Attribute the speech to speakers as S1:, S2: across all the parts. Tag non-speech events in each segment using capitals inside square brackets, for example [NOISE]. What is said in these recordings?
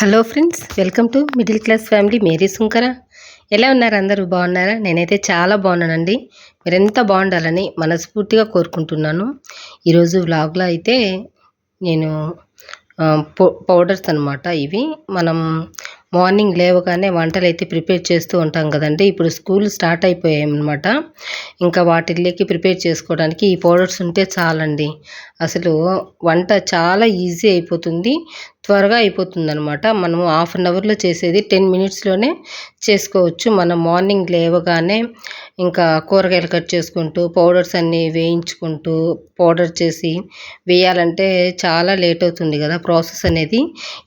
S1: Hello friends welcome to middle class family. Mary Sunkara. ఎలా ఉన్నారు అందరూ? బాగున్నారా? నేనైతే చాలా బాగున్నానండి. మీరెంత బాగుండాలని మనస్ఫూర్తిగా కోరుకుంటున్నాను. ఈరోజు వ్లాగ్లో అయితే నేను పౌడర్స్ అనమాట ఇవి. మనం మార్నింగ్ లేవగానే వంటలు అయితే ప్రిపేర్ చేస్తూ ఉంటాం కదండి. ఇప్పుడు స్కూల్ స్టార్ట్ అయిపోయాయి అనమాట ఇంకా వాటిల్లోకి ప్రిపేర్ చేసుకోవడానికి ఈ పౌడర్స్ ఉంటే చాలండి. అసలు వంట చాలా ఈజీ అయిపోతుంది. త్వరగా అయిపోతుంది అనమాట మనము హాఫ్ అన్ అవర్లో చేసేది టెన్ మినిట్స్లోనే చేసుకోవచ్చు. మనం మార్నింగ్ లేవగానే ఇంకా కూరగాయలు కట్ చేసుకుంటూ పౌడర్స్ అన్నీ వేయించుకుంటూ పౌడర్ చేసి వేయాలంటే చాలా లేట్ అవుతుంది కదా ప్రాసెస్ అనేది.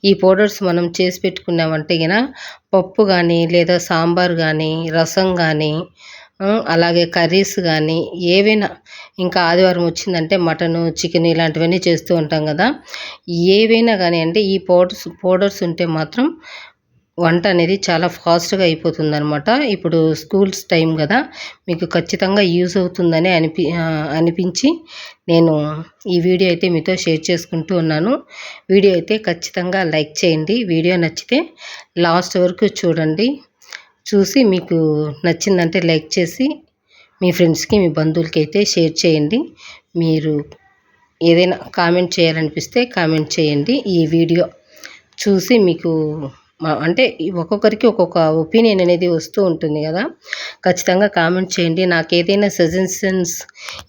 S1: ఈ పౌడర్స్ మనం చేసి పెట్టుకున్నామంటే గిన పప్పు కానీ లేదా సాంబార్ కానీ రసం కానీ అలాగే కర్రీస్ కానీ ఏవైనా ఇంకా ఆదివారం వచ్చిందంటే మటను చికెన్ ఇలాంటివన్నీ చేస్తూ ఉంటాం కదా. ఏవైనా కానీ అంటే ఈ పౌడర్స్ పౌడర్స్ ఉంటే మాత్రం వంట అనేది చాలా ఫాస్ట్గా అయిపోతుంది అనమాట ఇప్పుడు స్కూల్స్ టైం కదా మీకు ఖచ్చితంగా యూజ్ అవుతుందని అనిపి అనిపించి నేను ఈ వీడియో అయితే మీతో షేర్ చేసుకుంటూ ఉన్నాను. వీడియో అయితే ఖచ్చితంగా లైక్ చేయండి. వీడియో నచ్చితే లాస్ట్ వరకు చూడండి. చూసి మీకు నచ్చిందంటే లైక్ చేసి మీ ఫ్రెండ్స్కి మీ బంధువులకి అయితే షేర్ చేయండి. మీరు ఏదైనా కామెంట్ చేయాలనిపిస్తే కామెంట్ చేయండి. ఈ వీడియో చూసి మీకు అంటే ఒక్కొక్కరికి ఒక్కొక్క ఒపీనియన్ అనేది వస్తూ ఉంటుంది కదా. ఖచ్చితంగా కామెంట్ చేయండి. నాకు ఏదైనా సజెషన్స్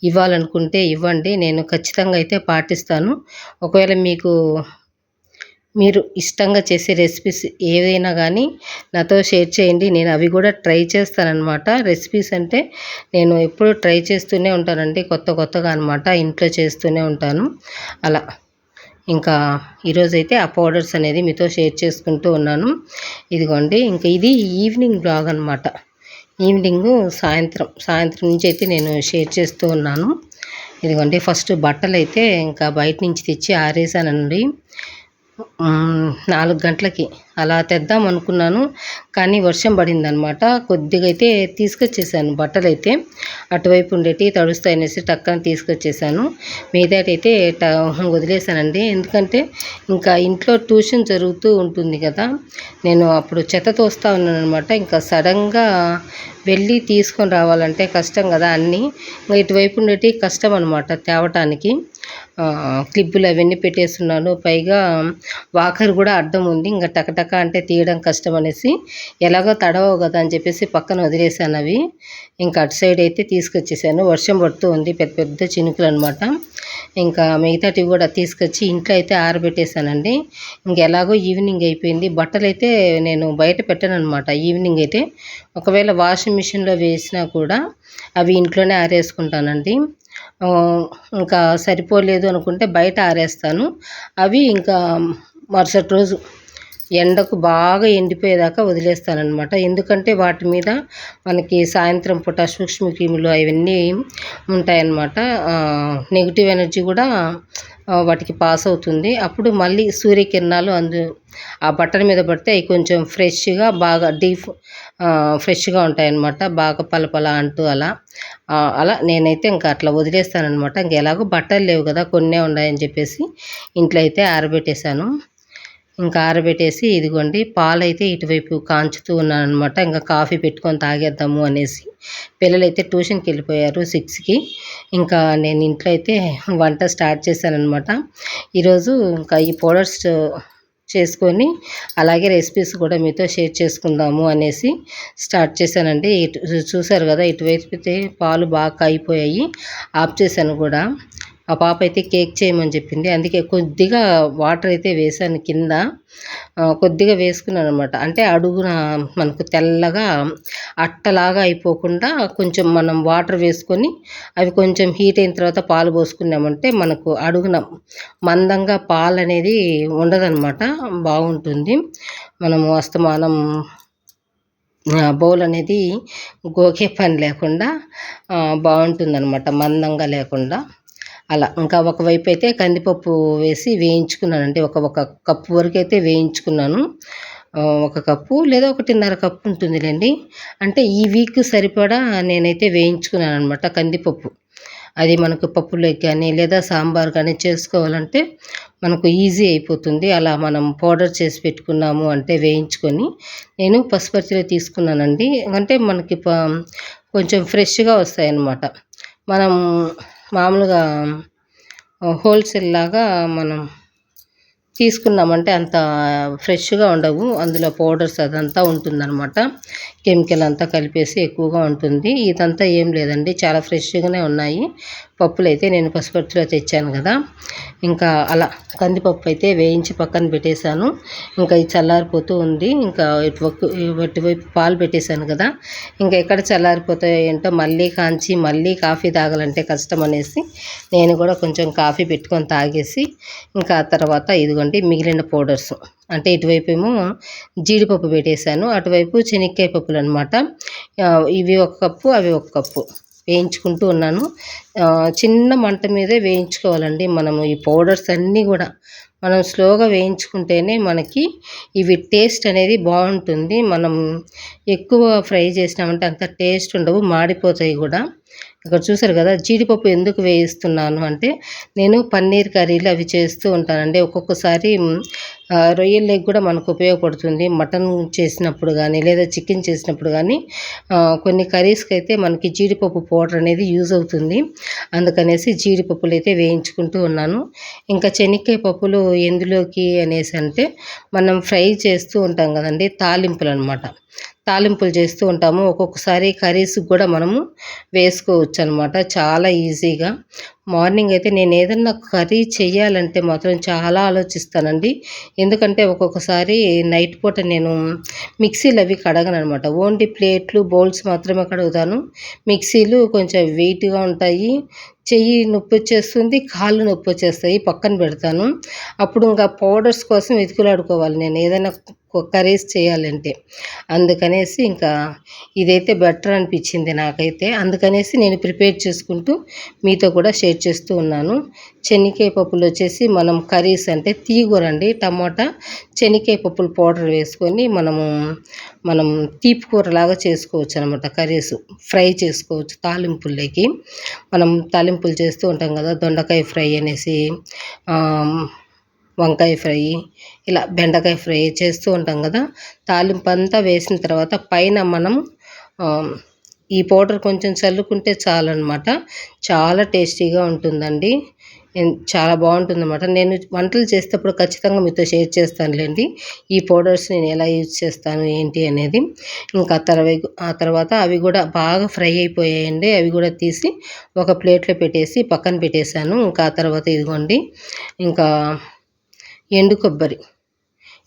S1: ఇవ్వాలనుకుంటే ఇవ్వండి. నేను ఖచ్చితంగా అయితే పాటిస్తాను. ఒకవేళ మీకు మీరు ఇష్టంగా చేసే రెసిపీస్ ఏదైనా కానీ నాతో షేర్ చేయండి. నేను అవి కూడా ట్రై చేస్తానన్నమాట. రెసిపీస్ అంటే నేను ఎప్పుడు ట్రై చేస్తూనే ఉంటానండి. కొత్త కొత్తగా అనమాట ఇంట్లో చేస్తూనే ఉంటాను. అలా. ఇంకా ఈరోజైతే ఆ పౌడర్స్ అనేది మీతో షేర్ చేసుకుంటూ ఉన్నాను. ఇదిగోండి. ఇంకా ఇది ఈవినింగ్ బ్లాగ్ అనమాట ఈవినింగ్ సాయంత్రం. సాయంత్రం నుంచి అయితే నేను షేర్ చేస్తూ ఉన్నాను. ఇదిగోండి. ఫస్ట్ బట్టలు అయితే ఇంకా బయట నుంచి తెచ్చి ఆరేసానండి. నాలుగు గంటలకి. అలా తెద్దాం అనుకున్నాను కానీ వర్షం పడింది అనమాట కొద్దిగా అయితే తీసుకొచ్చేసాను బట్టలు అయితే అటువైపు ఉండేటి తడుస్తాయి అనేసి టక్కన తీసుకొచ్చేసాను. మిగతాటైతే ట వదిలేసానండి. ఎందుకంటే ఇంకా ఇంట్లో ట్యూషన్ జరుగుతూ ఉంటుంది కదా. నేను అప్పుడు చెత్త తోస్తా ఉన్నాను అనమాట ఇంకా సడన్గా వెళ్ళి తీసుకొని రావాలంటే కష్టం కదా అన్నీ. ఇంకా ఇటువైపు ఉండేటి కష్టం అనమాట తేవటానికి. క్లిప్పులు అవన్నీ పెట్టేస్తున్నాను. పైగా వాకర్ కూడా అడ్డం ఉంది. ఇంకా టకటక అంటే తీయడం కష్టం అనేసి ఎలాగో తడవవు కదా అని చెప్పేసి పక్కన వదిలేసాను అవి. ఇంకా అటు సైడ్ అయితే తీసుకొచ్చేసాను. వర్షం పడుతూ ఉంది. పెద్ద పెద్ద చినుకులు అనమాట ఇంకా మిగతాటివి కూడా తీసుకొచ్చి ఇంట్లో అయితే ఆరబెట్టేశానండి. ఇంకెలాగో ఈవినింగ్ అయిపోయింది. బట్టలు అయితే నేను బయట పెట్టాను అనమాట ఈవినింగ్ అయితే ఒకవేళ వాషింగ్ మిషన్లో వేసినా కూడా అవి ఇంట్లోనే ఆరేసుకుంటానండి. ఇంకా సరిపోలేదు అనుకుంటే బయట ఆరేస్తాను. అవి ఇంకా మరుసటి రోజు ఎండకు బాగా ఎండిపోయేదాకా వదిలేస్తానమాట ఎందుకంటే వాటి మీద మనకి సాయంత్రం పూట సూక్ష్మ క్రిములు అవన్నీ ఉంటాయన్నమాట. నెగిటివ్ ఎనర్జీ కూడా వాటికి పాస్ అవుతుంది. అప్పుడు మళ్ళీ సూర్యకిరణాలు అందు ఆ బట్టల మీద పడితే అవి కొంచెం ఫ్రెష్గా బాగా డీప్ ఫ్రెష్గా ఉంటాయన్నమాట. బాగా పలపల అంటూ అలా. అలా నేనైతే ఇంకా అట్లా వదిలేస్తానమాట ఇంక ఎలాగో బట్టలు లేవు కదా కొన్నే ఉన్నాయని చెప్పేసి ఇంట్లో అయితే ఆరబెట్టేశాను. ఇంకా ఆరబెట్టేసి ఇదిగోండి పాలైతే ఇటువైపు కాంచుతూ ఉన్నాను అనమాట ఇంకా కాఫీ పెట్టుకొని తాగేద్దాము అనేసి. పిల్లలైతే ట్యూషన్కి వెళ్ళిపోయారు సిక్స్కి. ఇంకా నేను ఇంట్లో అయితే వంట స్టార్ట్ చేశానమాట ఈరోజు ఇంకా ఈ పౌడర్స్ చేసుకొని అలాగే రెసిపీస్ కూడా మీతో షేర్ చేసుకుందాము అనేసి స్టార్ట్ చేశానండి. ఇటు చూసారు కదా ఇటువైపు అయితే పాలు బాగా కాయిపోయాయి. ఆఫ్ చేశాను కూడా. ఆ పాప అయితే కేక్ చేయమని చెప్పింది. అందుకే కొద్దిగా వాటర్ అయితే వేసాను కింద. కొద్దిగా వేసుకున్నాను అనమాట అంటే అడుగున మనకు తెల్లగా అట్టలాగా అయిపోకుండా కొంచెం మనం వాటర్ వేసుకొని అవి కొంచెం హీట్ అయిన తర్వాత పాలు పోసుకున్నామంటే మనకు అడుగున మందంగా పాలు అనేది ఉండదన్నమాట. బాగుంటుంది. మనము అస్తమానం బౌల్ అనేది గోకే పని లేకుండా బాగుంటుందన్నమాట. మందంగా లేకుండా. అలా. ఇంకా ఒకవైపు అయితే కందిపప్పు వేసి వేయించుకున్నాను. అంటే ఒక ఒక కప్పు వరకు అయితే వేయించుకున్నాను. ఒక కప్పు లేదా ఒకటిన్నర కప్పు ఉంటుందిలేండి. అంటే ఈ వీక్ సరిపడా నేనైతే వేయించుకున్నాను అనమాట కందిపప్పు. అది మనకు పప్పులోకి కానీ లేదా సాంబార్ కానీ చేసుకోవాలంటే మనకు ఈజీ అయిపోతుంది. అలా మనం పౌడర్ చేసి పెట్టుకున్నాము అంటే వేయించుకొని నేను పసుపర్తిలో తీసుకున్నానండి. అంటే మనకి కొంచెం ఫ్రెష్గా వస్తాయన్నమాట. మనం మామూలుగా హోల్సేల్ లాగా మనం తీసుకున్నామంటే అంత ఫ్రెష్గా ఉండవు. అందులో పౌడర్స్ అదంతా ఉంటుందన్నమాట. కెమికల్ అంతా కలిపేసి ఎక్కువగా ఉంటుంది. ఇదంతా ఏం లేదండి. చాలా ఫ్రెష్గానే ఉన్నాయి. పప్పులు అయితే నేను పసుపర్తిలో తెచ్చాను కదా. ఇంకా అలా కందిపప్పు అయితే వేయించి పక్కన పెట్టేశాను. ఇంకా ఇది చల్లారిపోతూ ఉంది. ఇంకా ఇటువైపు పాలు పెట్టేశాను కదా. ఇంకా ఎక్కడ చల్లారిపోతాయో ఏంటో మళ్ళీ కాంచి మళ్ళీ కాఫీ తాగాలంటే కష్టం అనేసి నేను కూడా కొంచెం కాఫీ పెట్టుకొని తాగేసి ఇంకా తర్వాత ఇదిగోండి మిగిలిన పౌడర్స్. అంటే ఇటువైపు ఏమో జీడిపప్పు పెట్టేశాను. అటువైపు శనక్కాయ పప్పులు అనమాట ఇవి ఒక కప్పు అవి ఒక కప్పు. వేయించుకుంటూ ఉన్నాను. చిన్న మంట మీదే వేయించుకోవాలండి మనము ఈ పౌడర్స్ అన్నీ కూడా. మనం స్లోగా వేయించుకుంటేనే మనకి ఇవి టేస్ట్ అనేది బాగుంటుంది. మనం ఎక్కువ ఫ్రై చేసినామంటే అంత టేస్ట్ ఉండవు మాడిపోతాయి కూడా. ఇక్కడ చూసారు కదా జీడిపప్పు ఎందుకు వేయిస్తున్నాను అంటే నేను పన్నీర్ కర్రీలు అవి చేస్తూ ఉంటానండి. ఒక్కొక్కసారి రొయ్యల్లోకి కూడా మనకు ఉపయోగపడుతుంది. మటన్ చేసినప్పుడు కానీ లేదా చికెన్ చేసినప్పుడు కానీ కొన్ని కర్రీస్కి అయితే మనకి జీడిపప్పు పౌడర్ అనేది యూజ్ అవుతుంది. అందుకనేసి జీడిపప్పులు అయితే వేయించుకుంటూ ఉన్నాను. ఇంకా శనక్కాయ పప్పులు ఎందులోకి అనేసి అంటే మనం ఫ్రై చేస్తూ ఉంటాం కదండి తాలింపులు అనమాట తాలింపులు చేస్తూ ఉంటాము. ఒక్కొక్కసారి కర్రీస్ కూడా మనము వేసుకోవచ్చు అనమాట చాలా ఈజీగా. మార్నింగ్ అయితే నేను ఏదన్నా కర్రీ చేయాలంటే మాత్రం చాలా ఆలోచిస్తానండి. ఎందుకంటే ఒక్కొక్కసారి నైట్ పూట నేను మిక్సీలు అవి కడగను అనమాట ఓన్లీ ప్లేట్లు బౌల్స్ మాత్రమే కడుగుతాను. మిక్సీలు కొంచెం వెయిట్గా ఉంటాయి. చెయ్యి నొప్పి వచ్చేస్తుంది కాళ్ళు నొప్పి వచ్చేస్తాయి పక్కన పెడతాను. అప్పుడు ఇంకా పౌడర్స్ కోసం వెతుకులాడుకోవాలి. నేను ఏదైనా కర్రీస్ చేయాలంటే. అందుకనేసి ఇంకా ఇదైతే బెటర్ అనిపించింది నాకైతే. అందుకనేసి నేను ప్రిపేర్ చేసుకుంటూ మీతో కూడా షేర్ చేస్తూ ఉన్నాను. శనక్కాయ పప్పులు వచ్చేసి మనం కర్రీస్ అంటే తీగూరండి. టమాటా శనక్కాయ పప్పులు పౌడర్ వేసుకొని మనము మనం తీపి కూరలాగా చేసుకోవచ్చు అనమాట కర్రీస్. ఫ్రై చేసుకోవచ్చు తాలింపుల్లోకి. మనం తాలింపులు చేస్తూ ఉంటాం కదా దొండకాయ ఫ్రై అనేసి వంకాయ ఫ్రై ఇలా బెండకాయ ఫ్రై చేస్తూ ఉంటాం కదా. తాలింపు అంతా వేసిన తర్వాత పైన మనం ఈ పౌడర్ కొంచెం చల్లుకుంటే చాలన్నమాట. చాలా టేస్టీగా ఉంటుందండి. చాలా బాగుంటుందన్నమాట. నేను వంటలు చేసేటప్పుడు ఖచ్చితంగా మీతో షేర్ చేస్తానులేండి. ఈ పౌడర్స్ నేను ఎలా యూజ్ చేస్తాను ఏంటి అనేది. ఇంకా తర్వాత ఆ తర్వాత అవి కూడా బాగా ఫ్రై అయిపోయాయండి. అవి కూడా తీసి ఒక ప్లేట్లో పెట్టేసి పక్కన పెట్టేశాను. ఇంకా ఆ తర్వాత ఇదిగోండి. ఇంకా ఎండు కొబ్బరి.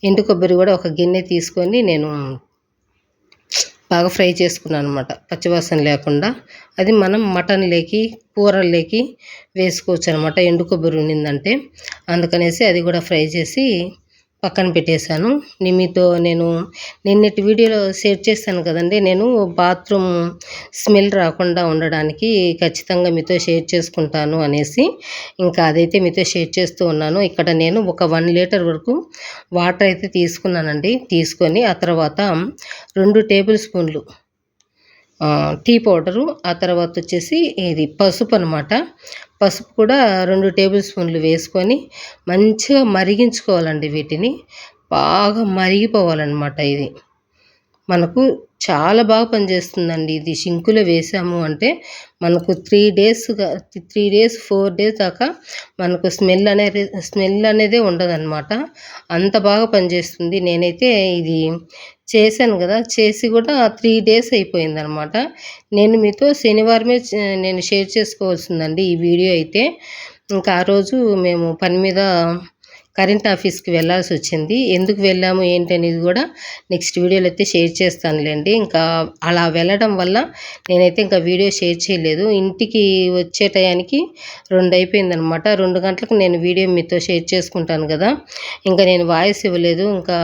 S1: ఎండు కొబ్బరి కూడా ఒక గిన్నె తీసుకొని నేను బాగా ఫ్రై చేసుకున్నాను అనమాట పచ్చివాసన లేకుండా. అది మనం మటన్లోకి కూరల్లోకి వేసుకోవచ్చు అనమాట ఎండు కొబ్బరి ఉండిందంటే అందుకనేసి అది కూడా ఫ్రై చేసి పక్కన పెట్టేశాను. మీతో నేను నిన్నటి వీడియోలో షేర్ చేశాను కదండి. నేను బాత్రూమ్ స్మెల్ రాకుండా ఉండడానికి ఖచ్చితంగా మీతో షేర్ చేసుకుంటాను అనేసి ఇంకా అదైతే మీతో షేర్ చేస్తూ ఉన్నాను. ఇక్కడ నేను ఒక వన్ లీటర్ వరకు వాటర్ అయితే తీసుకున్నానండి. తీసుకొని ఆ తర్వాత రెండు టేబుల్ స్పూన్లు టీ పౌడరు ఆ తర్వాత వచ్చేసి ఇది పసుపు అనమాట పసుపు కూడా రెండు టేబుల్ స్పూన్లు వేసుకొని మంచిగా మరిగించుకోవాలండి వీటిని. బాగా మరిగిపోవాలన్నమాట ఇది. మనకు చాలా బాగా పనిచేస్తుందండి ఇది. షింకులో వేసాము అంటే మనకు త్రీ డేస్గా త్రీ డేస్ ఫోర్ డేస్ దాకా మనకు స్మెల్ అనేది స్మెల్ అనేదే ఉండదన్నమాట. అంత బాగా పనిచేస్తుంది. నేనైతే ఇది చేశాను కదా చేసి కూడా త్రీ డేస్ అయిపోయిందనమాట. నేను మీతో శనివారమే నేను షేర్ చేసుకోవాల్సిందండి ఈ వీడియో అయితే. ఇంకా ఆ రోజు మేము పని మీద కరెంట్ ఆఫీస్కి వెళ్ళాల్సి వచ్చింది. ఎందుకు వెళ్ళాము ఏంటి అనేది కూడా నెక్స్ట్ వీడియోలో అయితే షేర్ చేస్తానులేండి. ఇంకా అలా వెళ్ళడం వల్ల నేనైతే ఇంకా వీడియో షేర్ చేయలేదు. ఇంటికి వచ్చే టయానికి రెండు అయిపోయిందనమాట. రెండు గంటలకు నేను వీడియో మీతో షేర్ చేసుకుంటాను కదా. ఇంకా నేను వాయిస్ ఇవ్వలేదు. ఇంకా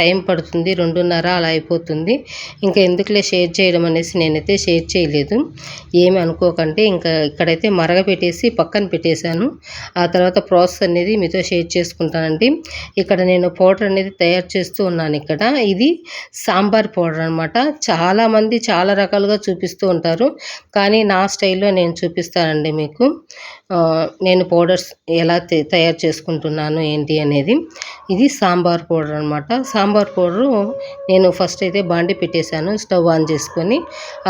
S1: టైం పడుతుంది. రెండున్నర అలా అయిపోతుంది. ఇంకా ఎందుకులే షేర్ చేయడం అనేసి నేనైతే షేర్ చేయలేదు. ఏమి అనుకోకండి. ఇంకా ఇక్కడైతే మరగ పెట్టేసి పక్కన పెట్టేశాను. ఆ తర్వాత ప్రాసెస్ అనేది మీతో షేర్ చేసుకుంటాను. అండి. ఇక్కడ నేను పౌడర్ అనేది తయారు చేస్తూ ఉన్నాను ఇక్కడ. ఇది సాంబార్ పౌడర్ అనమాట చాలామంది చాలా రకాలుగా చూపిస్తూ ఉంటారు. కానీ నా స్టైల్లో నేను చూపిస్తానండి మీకు. నేను పౌడర్స్ ఎలా తయారు చేసుకుంటున్నాను ఏంటి అనేది. ఇది సాంబార్ పౌడర్ అనమాట సాంబార్ పౌడరు నేను ఫస్ట్ అయితే బాండి పెట్టేశాను. స్టవ్ ఆన్ చేసుకొని.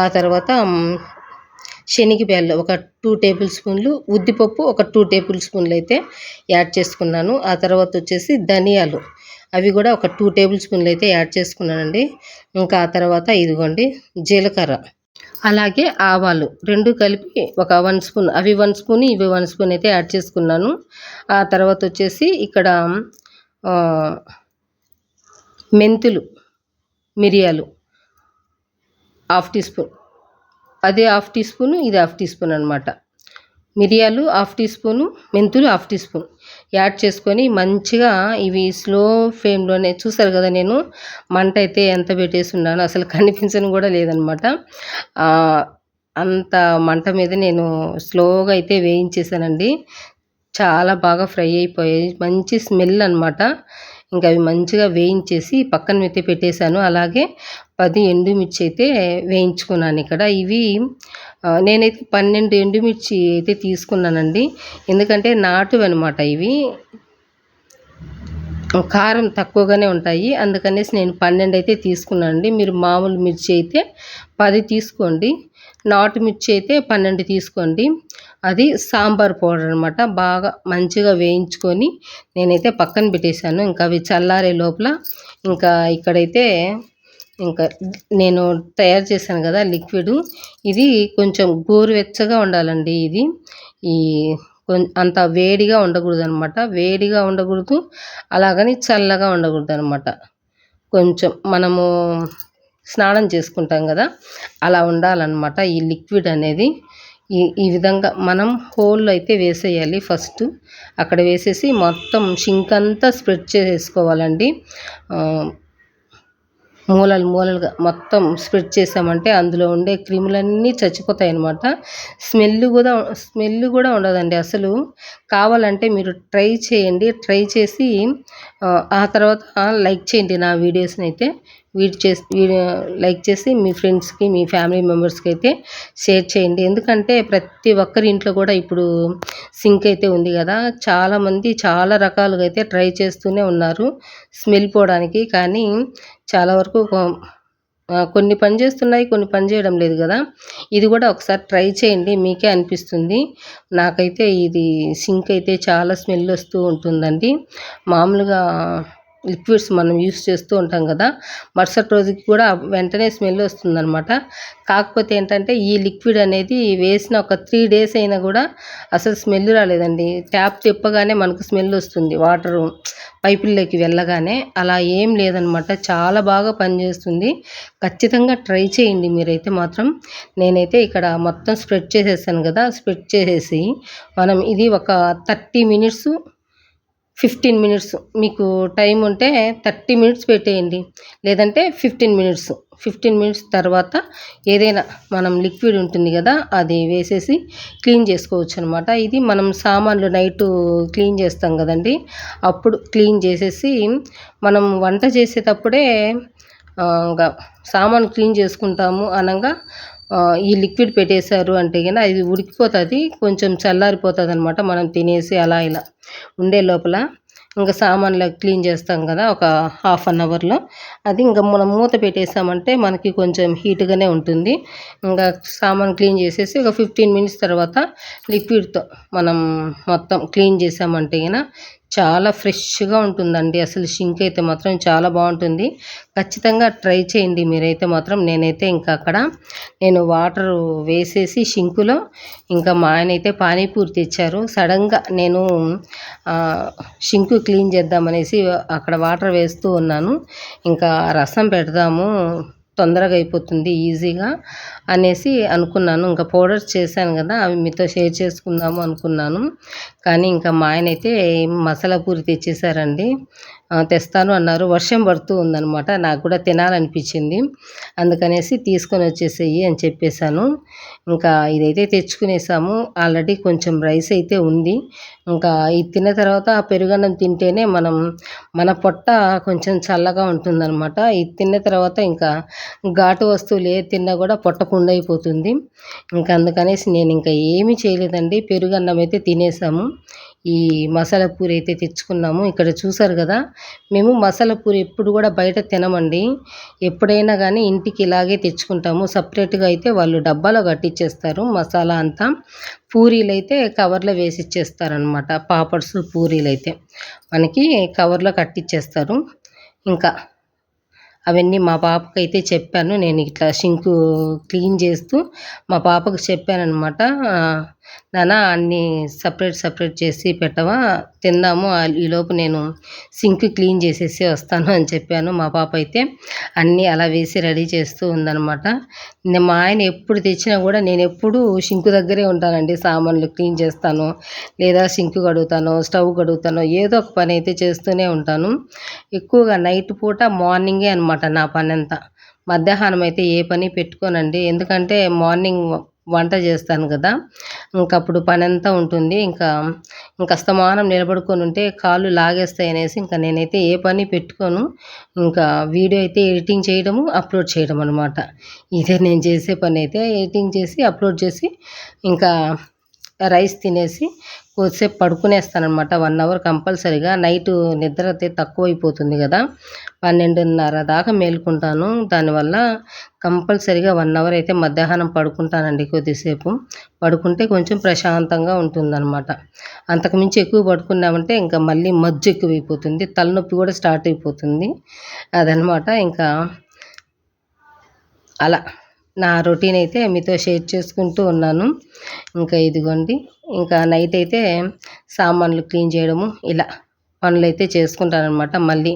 S1: ఆ తర్వాత మ్, ఒక టూ టేబుల్ స్పూన్లు ఉద్దిపప్పు ఒక టూ టేబుల్ స్పూన్లు అయితే యాడ్ చేసుకున్నాను. ఆ తర్వాత వచ్చేసి ధనియాలు. అవి కూడా ఒక టూ టేబుల్ స్పూన్లు అయితే యాడ్ చేసుకున్నానండి. ఇంకా ఆ తర్వాత ఇదిగోండి జీలకర్ర. అలాగే ఆవాలు రెండు కలిపి ఒక వన్ స్పూన్ అవి వన్ స్పూన్ ఇవి వన్ స్పూన్ అయితే యాడ్ చేసుకున్నాను. ఆ తర్వాత వచ్చేసి ఇక్కడ మెంతులు మిరియాలు హాఫ్ టీ స్పూన్. అదే హాఫ్ టీ స్పూన్ ఇది హాఫ్ టీ స్పూన్ అనమాట మిరియాలు హాఫ్ టీ స్పూను మెంతులు హాఫ్ టీ స్పూన్. యాడ్ చేసుకొని మంచిగా ఇవి స్లో ఫ్లేమ్లోనే చూసారు కదా నేను మంట అయితే ఎంత పెట్టేసి ఉన్నాను అసలు [LAUGHS] కనిపించను కూడా లేదనమాట అంత మంట మీద నేను స్లోగా అయితే వేయించేసానండి చాలా బాగా ఫ్రై అయిపోయాయి మంచి స్మెల్ అనమాట ఇంకా అవి మంచిగా వేయించేసి పక్కన అయితే పెట్టేశాను. అలాగే పది ఎండుమిర్చి అయితే వేయించుకున్నాను ఇక్కడ. ఇవి నేనైతే పన్నెండు ఎండుమిర్చి అయితే తీసుకున్నానండి. ఎందుకంటే నాటు అనమాట ఇవి. కారం తక్కువగానే ఉంటాయి. అందుకనేసి నేను పన్నెండు అయితే తీసుకున్నానండి. మీరు మామూలు మిర్చి అయితే పది తీసుకోండి. నాటు మిర్చి అయితే పన్నెండు తీసుకోండి. అది సాంబార్ పౌడర్ అనమాట బాగా మంచిగా వేయించుకొని నేనైతే పక్కన పెట్టేశాను. ఇంకా అవి చల్లారే లోపల ఇంకా ఇక్కడైతే ఇంకా నేను తయారు చేశాను కదా లిక్విడ్. ఇది కొంచెం గోరువెచ్చగా ఉండాలండి ఇది. ఈ అంత వేడిగా ఉండకూడదు అనమాట వేడిగా ఉండకూడదు అలాగని చల్లగా ఉండకూడదు అనమాట కొంచెం మనము స్నానం చేసుకుంటాం కదా అలా ఉండాలన్నమాట ఈ లిక్విడ్ అనేది. ఈ ఈ విధంగా మనం హోల్ అయితే వేసేయాలి ఫస్ట్. అక్కడ వేసేసి మొత్తం షింక్ అంతా స్ప్రెడ్ చేసేసుకోవాలండి. మూలలు మూలలుగా మొత్తం స్ప్రెడ్ చేసామంటే అందులో ఉండే క్రిములన్నీ చచ్చిపోతాయి అన్నమాట స్మెల్ కూడా స్మెల్ కూడా ఉండదండి అసలు. కావాలంటే మీరు ట్రై చేయండి. ట్రై చేసి ఆ, తర్వాత లైక్ చేయండి నా వీడియోస్ని అయితే. వీడి చేసి వీడియో లైక్ చేసి మీ ఫ్రెండ్స్కి మీ ఫ్యామిలీ మెంబర్స్కి అయితే షేర్ చేయండి. ఎందుకంటే ప్రతి ఒక్కరి ఇంట్లో కూడా ఇప్పుడు సింక్ అయితే ఉంది కదా. చాలామంది చాలా రకాలుగా అయితే ట్రై చేస్తూనే ఉన్నారు స్మెల్ పోవడానికి. కానీ చాలా వరకు కొన్ని పని చేస్తున్నాయి కొన్ని పని చేయడం లేదు కదా. ఇది కూడా ఒకసారి ట్రై చేయండి మీకే అనిపిస్తుంది. నాకైతే ఇది సింక్ అయితే చాలా స్మెల్ వస్తూ ఉంటుందండి. మామూలుగా లిక్విడ్స్ మనం యూస్ చేస్తూ ఉంటాం కదా మరుసటి రోజుకి కూడా వెంటనే స్మెల్ వస్తుందనమాట కాకపోతే ఏంటంటే ఈ లిక్విడ్ అనేది వేసిన ఒక త్రీ డేస్ అయినా కూడా అసలు స్మెల్ రాలేదండి. ట్యాప్ తిప్పగానే మనకు స్మెల్ వస్తుంది. వాటరు పైపుల్లోకి వెళ్ళగానే అలా ఏం లేదనమాట చాలా బాగా పనిచేస్తుంది. ఖచ్చితంగా ట్రై చేయండి మీరైతే మాత్రం. నేనైతే ఇక్కడ మొత్తం స్ప్రెడ్ చేసేసాను కదా స్ప్రెడ్ చేసేసి మనం ఇది ఒక థర్టీ మినిట్స్ ఫిఫ్టీన్ మినిట్స్. మీకు టైం ఉంటే థర్టీ మినిట్స్ పెట్టేయండి లేదంటే ఫిఫ్టీన్ మినిట్స్. ఫిఫ్టీన్ మినిట్స్ తర్వాత ఏదైనా మనం లిక్విడ్ ఉంటుంది కదా అది వేసేసి క్లీన్ చేసుకోవచ్చు అనమాట ఇది మనం సామాన్లు నైట్ క్లీన్ చేస్తాం కదండి. అప్పుడు క్లీన్ చేసేసి మనం వంట చేసేటప్పుడే ఇంకా సామాన్ క్లీన్ చేసుకుంటాము అనగా ఈ లిక్విడ్ పెట్టేశారు అంటే కన్నా అది ఉడికిపోతుంది కొంచెం చల్లారిపోతుంది అనమాట మనం తినేసి అలా ఇలా ఉండే లోపల. ఇంకా సామాన్లు క్లీన్ చేస్తాం కదా ఒక హాఫ్ అన్ అవర్లో. అది ఇంకా మనం మూత పెట్టేసామంటే మనకి కొంచెం హీట్గానే ఉంటుంది. ఇంకా సామాన్ క్లీన్ చేసేసి ఒక ఫిఫ్టీన్ మినిట్స్ తర్వాత లిక్విడ్తో మనం మొత్తం క్లీన్ చేసామంటే గిన చాలా ఫ్రెష్గా ఉంటుందండి. అసలు షింక్ అయితే మాత్రం చాలా బాగుంటుంది. ఖచ్చితంగా ట్రై చేయండి మీరైతే మాత్రం. నేనైతే ఇంకా అక్కడ నేను వాటర్ వేసేసి షింకులో ఇంకా మా ఆయన అయితే పానీపూరి తెచ్చారు. సడన్గా నేను షింకు క్లీన్ చేద్దామనేసి అక్కడ వాటర్ వేస్తూ ఉన్నాను. ఇంకా రసం పెడదాము. తొందరగా అయిపోతుంది ఈజీగా అనేసి అనుకున్నాను. ఇంకా పౌడర్స్ చేశాను కదా అవి మీతో షేర్ చేసుకుందాము అనుకున్నాను. కానీ ఇంకా మా ఆయన అయితే మసాలా పూరి తెచ్చేసారండి. తెస్తాను అన్నారు. వర్షం పడుతూ ఉందనమాట నాకు కూడా తినాలనిపించింది. అందుకనేసి తీసుకొని వచ్చేసేయి అని చెప్పేశాను. ఇంకా ఇదైతే తెచ్చుకునేసాము. ఆల్రెడీ కొంచెం రైస్ అయితే ఉంది. ఇంకా ఇది తిన్న తర్వాత ఆ పెరుగన్నం తింటేనే మనం మన పొట్ట కొంచెం చల్లగా ఉంటుందన్నమాట. ఇది తిన్న తర్వాత ఇంకా ఘాటు వస్తువులు ఏ తిన్నా కూడా పొట్ట పుండైపోతుంది ఇంకా అందుకనేసి నేను ఇంకా ఏమీ చేయలేదండి. పెరుగన్నం అయితే తినేసాము. ఈ మసాలా పూరి అయితే తెచ్చుకున్నాము. ఇక్కడ చూసారు కదా మేము మసాలా పూరి ఎప్పుడు కూడా బయట తినమండి. ఎప్పుడైనా కానీ ఇంటికి ఇలాగే తెచ్చుకుంటాము. సపరేట్గా అయితే వాళ్ళు డబ్బాలో కట్టిచ్చేస్తారు మసాలా అంతా. పూరీలు అయితే కవర్లో వేసి ఇచ్చేస్తారనమాట పాపడ్స్ పూరీలు అయితే మనకి కవర్లో కట్టిచ్చేస్తారు. ఇంకా అవన్నీ మా పాపకి అయితే చెప్పాను. నేను ఇట్లా షింకు క్లీన్ చేస్తూ మా పాపకు చెప్పానమాట నాన్న అన్నీ సపరేట్ సపరేట్ చేసి పెట్టవా? తిందాము ఈలోపు నేను సింక్ క్లీన్ చేసేసి వస్తాను అని చెప్పాను మా పాప అయితే. అన్నీ అలా వేసి రెడీ చేస్తూ ఉందన్నమాట. మా ఆయన ఎప్పుడు తెచ్చినా కూడా నేను ఎప్పుడు సింక్ దగ్గరే ఉంటానండి. సామాన్లు క్లీన్ చేస్తాను లేదా సింక్ కడుగుతాను స్టవ్ కడుగుతాను ఏదో ఒక పని అయితే చేస్తూనే ఉంటాను. ఎక్కువగా నైట్ పూట మార్నింగే అనమాట నా పని అంతా మధ్యాహ్నం అయితే ఏ పని పెట్టుకోనండి. ఎందుకంటే మార్నింగ్ వంట చేస్తాను కదా. ఇంకప్పుడు పని అంతా ఉంటుంది. ఇంకా ఇంకా అస్తమానం నిలబడుకొని ఉంటే కాళ్ళు లాగేస్తాయి అనేసి ఇంకా నేనైతే ఏ పని పెట్టుకోను. ఇంకా వీడియో అయితే ఎడిటింగ్ చేయడము అప్లోడ్ చేయడం అనమాట ఇదే నేను చేసే పని అయితే ఎడిటింగ్ చేసి అప్లోడ్ చేసి ఇంకా రైస్ తినేసి కొద్దిసేపు పడుకునేస్తానమాట వన్ అవర్ కంపల్సరీగా. నైట్ నిద్ర అయితే తక్కువ అయిపోతుంది కదా. పన్నెండున్నర దాకా మేలుకుంటాను. దానివల్ల కంపల్సరీగా వన్ అవర్ అయితే మధ్యాహ్నం పడుకుంటానండి కొద్దిసేపు. పడుకుంటే కొంచెం ప్రశాంతంగా ఉంటుందన్నమాట. అంతకుమించి ఎక్కువ పడుకున్నామంటే ఇంకా మళ్ళీ మజ్జు ఎక్కువైపోతుంది. తలనొప్పి కూడా స్టార్ట్ అయిపోతుంది. అదనమాట ఇంకా అలా. నా రొటీన్ అయితే మీతో షేర్ చేసుకుంటూ ఉన్నాను. ఇంకా ఇదిగోండి. ఇంకా నైట్ అయితే సామాన్లు క్లీన్ చేయడము ఇలా పనులు అయితే చేసుకుంటానమాట మళ్ళీ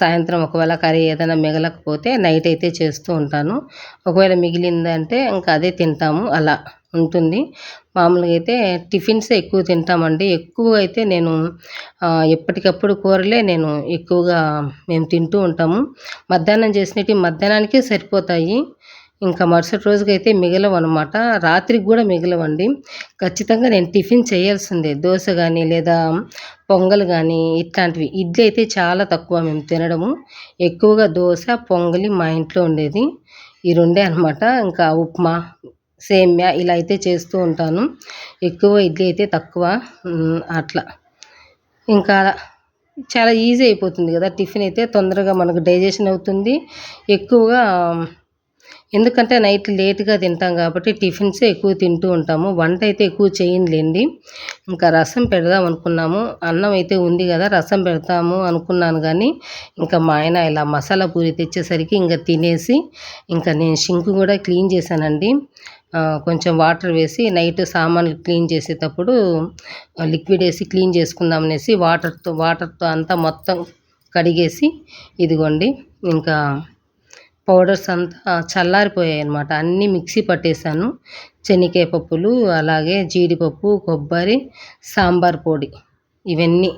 S1: సాయంత్రం ఒకవేళ కర్రీ ఏదైనా మిగలకపోతే నైట్ అయితే చేస్తూ ఉంటాను. ఒకవేళ మిగిలిందంటే ఇంకా అదే తింటాము అలా ఉంటుంది. మామూలుగా అయితే టిఫిన్స్ ఎక్కువ తింటామండి. ఎక్కువ అయితే నేను ఎప్పటికప్పుడు కూరలే నేను ఎక్కువగా మేము తింటూ ఉంటాము. మధ్యాహ్నం చేసినవి మధ్యాహ్నానికే సరిపోతాయి. ఇంకా మరుసటి రోజుకైతే మిగలవు అనమాట రాత్రికి కూడా మిగలవండి. ఖచ్చితంగా నేను టిఫిన్ చేయాల్సిందే. దోశ కానీ లేదా పొంగల్ కానీ ఇట్లాంటివి. ఇడ్లీ అయితే చాలా తక్కువ మేము తినడము. ఎక్కువగా దోశ పొంగలి మా ఇంట్లో ఉండేది. ఈ రెండే అనమాట ఇంకా ఉప్మా సేమ్యా ఇలా అయితే చేస్తూ ఉంటాను. ఎక్కువ ఇడ్లీ అయితే తక్కువ. అట్లా. ఇంకా చాలా ఈజీ అయిపోతుంది కదా టిఫిన్ అయితే. తొందరగా మనకు డైజెషన్ అవుతుంది. ఎక్కువగా ఎందుకంటే నైట్ లేట్గా తింటాం కాబట్టి టిఫిన్స్ ఎక్కువ తింటూ ఉంటాము. వంట అయితే ఎక్కువ చేయనులేండి ఇంకా రసం పెడదాం అనుకున్నాము. అన్నం అయితే ఉంది కదా రసం పెడతాము అనుకున్నాను కానీ ఇంకా మా ఆయన ఇలా మసాలా పూరి తెచ్చేసరికి ఇంకా తినేసి ఇంకా నేను షింక్ కూడా క్లీన్ చేశానండి. కొంచెం వాటర్ వేసి నైట్ సామాన్లు క్లీన్ చేసేటప్పుడు లిక్విడ్ వేసి క్లీన్ చేసుకుందాం అనేసి వాటర్తో వాటర్తో అంతా మొత్తం కడిగేసి ఇదిగోండి ఇంకా పౌడర్స్ అంతా చల్లారిపోయాయి అనమాట అన్నీ మిక్సీ పట్టేశాను. శనగకాయ పప్పులు అలాగే జీడిపప్పు కొబ్బరి సాంబార్ పొడి ఇవన్నీ.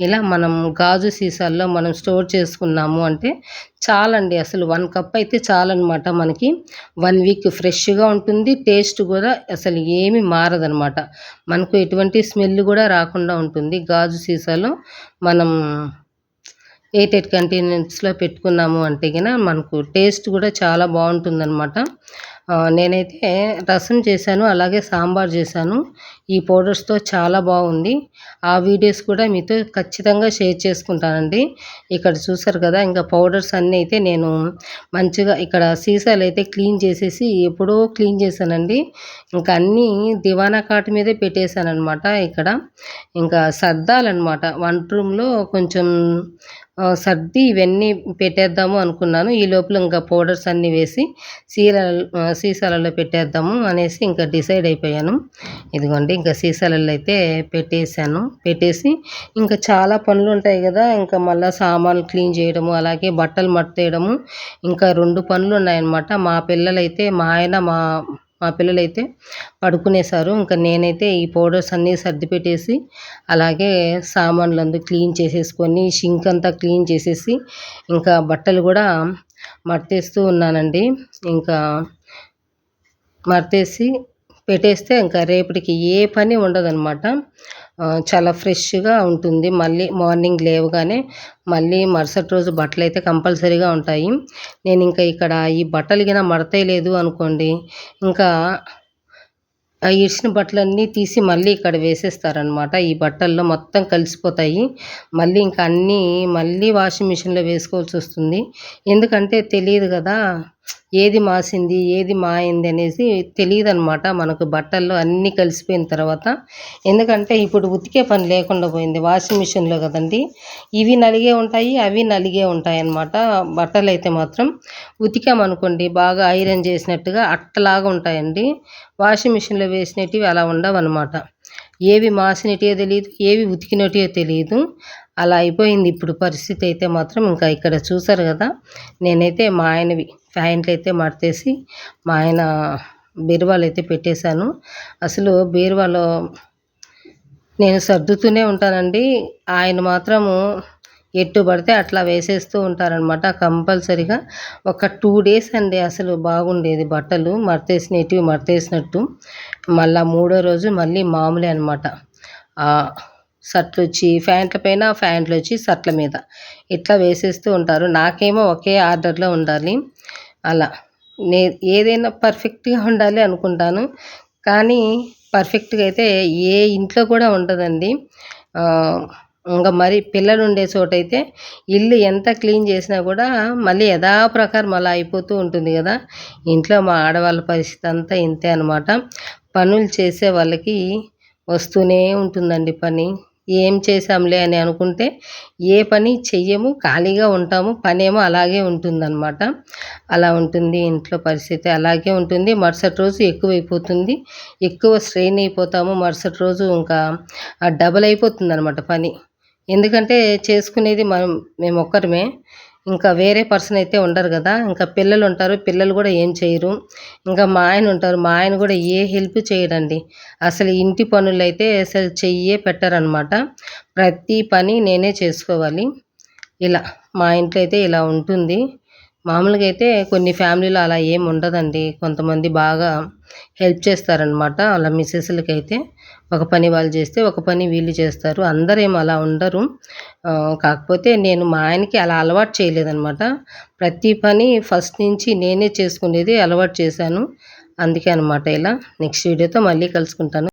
S1: ఇలా మనం గాజు సీసాల్లో మనం స్టోర్ చేసుకున్నాము అంటే చాలండి. అసలు వన్ కప్ అయితే చాలన్నమాట మనకి. వన్ వీక్ ఫ్రెష్గా ఉంటుంది. టేస్ట్ కూడా అసలు ఏమి మారదనమాట మనకు ఎటువంటి స్మెల్ కూడా రాకుండా ఉంటుంది. గాజు సీసాలో మనం ఎయిట్ ఎయిట్ కంటైనర్స్లో పెట్టుకున్నాము అంటే గిన మనకు టేస్ట్ కూడా చాలా బాగుంటుందన్నమాట. నేనైతే రసం చేశాను అలాగే సాంబార్ చేశాను. ఈ పౌడర్స్తో చాలా బాగుంది. ఆ వీడియోస్ కూడా మీతో ఖచ్చితంగా షేర్ చేసుకుంటానండి. ఇక్కడ చూసారు కదా ఇంకా పౌడర్స్ అన్నీ అయితే నేను మంచిగా ఇక్కడ సీసాలు అయితే క్లీన్ చేసేసి ఎప్పుడో క్లీన్ చేశానండి. ఇంకా అన్నీ దివానా కాటు మీదే పెట్టేశాను అనమాట ఇక్కడ. ఇంకా సర్దాలన్నమాట. వంట రూమ్లో కొంచెం సర్ది ఇవన్నీ పెట్టేద్దాము అనుకున్నాను. ఈ లోపల ఇంకా పౌడర్స్ అన్నీ వేసి సీల సీసాలలో పెట్టేద్దాము అనేసి ఇంకా డిసైడ్ అయిపోయాను. ఇదిగోండి ఇంకా సీసాలలో అయితే పెట్టేశాను. పెట్టేసి ఇంకా చాలా పనులు ఉంటాయి కదా ఇంకా మళ్ళీ సామాన్లు క్లీన్ చేయడము అలాగే బట్టలు మట్టేయడము ఇంకా రెండు పనులు ఉన్నాయన్నమాట. మా పిల్లలైతే మా ఆయన మా మా పిల్లలైతే పడుకునేసారు ఇంకా నేనైతే ఈ పౌడర్స్ అన్నీ సర్ది పెట్టేసి అలాగే సామాన్లు అందు క్లీన్ చేసేసుకొని షింక్ అంతా క్లీన్ చేసేసి ఇంకా బట్టలు కూడా మట్టేస్తూ ఉన్నానండి. ఇంకా మర్తేసి పెట్టేస్తే ఇంకా రేపటికి ఏ పని ఉండదన్నమాట. చాలా ఫ్రెష్గా ఉంటుంది. మళ్ళీ మార్నింగ్ లేవగానే మళ్ళీ మరుసటి రోజు బట్టలు అయితే కంపల్సరీగా ఉంటాయి. నేను ఇంకా ఇక్కడ ఈ బట్టలు గిన మడతేయలేదు అనుకోండి. ఇంకా ఆ ఇడిచిన బట్టలన్నీ తీసి మళ్ళీ ఇక్కడ వేసేస్తారనమాట ఈ బట్టల్లో మొత్తం కలిసిపోతాయి. మళ్ళీ ఇంకా అన్నీ మళ్ళీ వాషింగ్ మిషన్లో వేసుకోవాల్సి వస్తుంది. ఎందుకంటే తెలియదు కదా ఏది మాసింది ఏది మాయింది అనేసి తెలియదు అనమాట మనకు బట్టల్లో అన్నీ కలిసిపోయిన తర్వాత. ఎందుకంటే ఇప్పుడు ఉతికే పని లేకుండా పోయింది వాషింగ్ మిషన్లో కదండి. ఇవి నలిగే ఉంటాయి అవి నలిగే ఉంటాయి అన్నమాట బట్టలు అయితే మాత్రం ఉతికామనుకోండి బాగా ఐరన్ చేసినట్టుగా అట్టలాగా ఉంటాయండి. వాషింగ్ మిషన్లో వేసినవి అలా ఉండవు అనమాట ఏవి మాసినటియో తెలియదు ఏవి ఉతికినటియో తెలియదు అలా అయిపోయింది. ఇప్పుడు పరిస్థితి అయితే మాత్రం ఇంకా ఇక్కడ చూసారు కదా నేనైతే మా ఆయనవి ప్యాంట్లు అయితే మడతేసి మా ఆయన బీరువాలు అయితే పెట్టేశాను. అసలు బీరువాలో నేను సర్దుతూనే ఉంటానండి. ఆయన మాత్రము ఎట్టు పడితే అట్లా వేసేస్తూ ఉంటారనమాట కంపల్సరిగా. ఒక టూ డేస్ అండి అసలు బాగుండేది బట్టలు మడతేసినట్టు మడతేసినట్టు మళ్ళీ మూడో రోజు మళ్ళీ మామూలే అనమాట షర్ట్లు వచ్చి ప్యాంట్ల పైన ప్యాంట్లు వచ్చి షర్ట్ల మీద. ఇట్లా వేసేస్తూ ఉంటారు. నాకేమో ఒకే ఆర్డర్లో ఉండాలి. అలా. నే ఏదైనా పర్ఫెక్ట్గా ఉండాలి అనుకుంటాను. కానీ పర్ఫెక్ట్గా అయితే ఏ ఇంట్లో కూడా ఉండదండి. ఇంకా మరి పిల్లలు ఉండే చోటైతే ఇల్లు ఎంత క్లీన్ చేసినా కూడా మళ్ళీ యథాప్రకారం అలా అయిపోతూ ఉంటుంది కదా. ఇంట్లో మా ఆడవాళ్ళ పరిస్థితి అంతా ఇంతే అనమాట పనులు చేసే వాళ్ళకి వస్తూనే ఉంటుందండి పని. ఏం చేసాంలే అని అనుకుంటే ఏ పని చెయ్యము ఖాళీగా ఉంటాము పనేమో అలాగే ఉంటుందన్నమాట. అలా ఉంటుంది ఇంట్లో పరిస్థితి. అలాగే ఉంటుంది. మరుసటి రోజు ఎక్కువైపోతుంది. ఎక్కువ స్ట్రెయిన్ అయిపోతాము. మరుసటి రోజు ఇంకా డబల్ అయిపోతుంది అనమాట పని. ఎందుకంటే చేసుకునేది మనం మేము ఒక్కరమే. ఇంకా వేరే పర్సన్ అయితే ఉండరు కదా. ఇంకా పిల్లలు ఉంటారు పిల్లలు కూడా ఏం చేయరు. ఇంకా మా ఆయన ఉంటారు మా ఆయన కూడా ఏ హెల్ప్ చేయడండి. అసలు ఇంటి పనులు అయితే అసలు చెయ్యే పెట్టారనమాట. ప్రతి పని నేనే చేసుకోవాలి. ఇలా మా ఇంట్లో అయితే ఇలా ఉంటుంది. మామూలుగా అయితే కొన్ని ఫ్యామిలీలో అలా ఏం ఉండదండి. కొంతమంది బాగా హెల్ప్ చేస్తారనమాట వాళ్ళ మిస్సెస్లకి అయితే ఒక పని వాళ్ళు చేస్తే ఒక పని వీళ్ళు చేస్తారు. అందరేం అలా ఉండరు. కాకపోతే నేను మా ఆయనకి అలా అలవాటు చేయలేదనమాట ప్రతి పని ఫస్ట్ నుంచి నేనే చేసుకునేది అలవాటు చేశాను. అందుకే అనమాట ఇలా. నెక్స్ట్ వీడియోతో మళ్ళీ కలుసుకుంటాను.